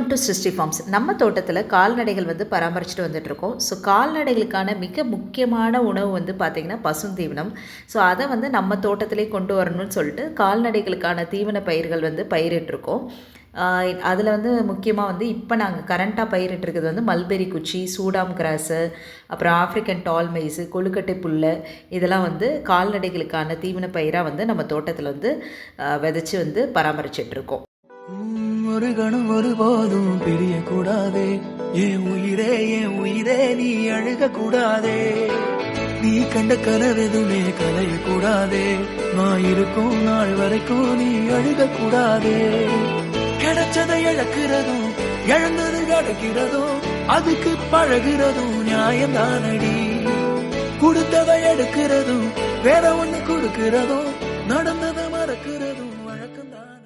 Welcome to சிருஷ்டி forms நம்ம தோட்டத்தில் கால்நடைகள் வந்து பராமரிச்சுட்டு வந்துட்டுருக்கோம். ஸோ கால்நடைகளுக்கான மிக முக்கியமான உணவு வந்து பார்த்திங்கன்னா பசுந்தீவனம். ஸோ அதை வந்து நம்ம தோட்டத்திலே கொண்டு வரணும்னு சொல்லிட்டு கால்நடைகளுக்கான தீவன பயிர்கள் வந்து பயிரிட்டிருக்கோம். அதில் வந்து முக்கியமாக வந்து இப்போ நாங்கள் கரண்ட்டாக பயிரிட்டுருக்கிறது வந்து மல்பெரி குச்சி சூடாம் கிராஸு அப்புறம் ஆஃப்ரிக்கன் டால் மைஸு கொழுக்கட்டை புல்லை இதெல்லாம் வந்து கால்நடைகளுக்கான தீவன பயிராக வந்து நம்ம தோட்டத்தில் வந்து விதைச்சி வந்து பராமரிச்சிட்ருக்கோம் ஒரு கணம் ஒருபோதும் பிரிய கூடாதே என் உயிரே என் உயிரே நீ அழுக கூடாதே நீ கண்ட கனவெதுமே கலைய கூடாதே நான் இருக்கும் நாள் வரைக்கும் நீ அழுக கூடாதே கிடைச்சதை இழக்கிறதும் இழந்தது கிடைக்கிறதும் அதுக்கு பழகிறதும் நியாயம்தானடி கொடுத்ததை எடுக்கிறதும் வேற ஒண்ணு கொடுக்கிறதும் நடந்ததை மறக்கிறதும் வழக்கம்தான்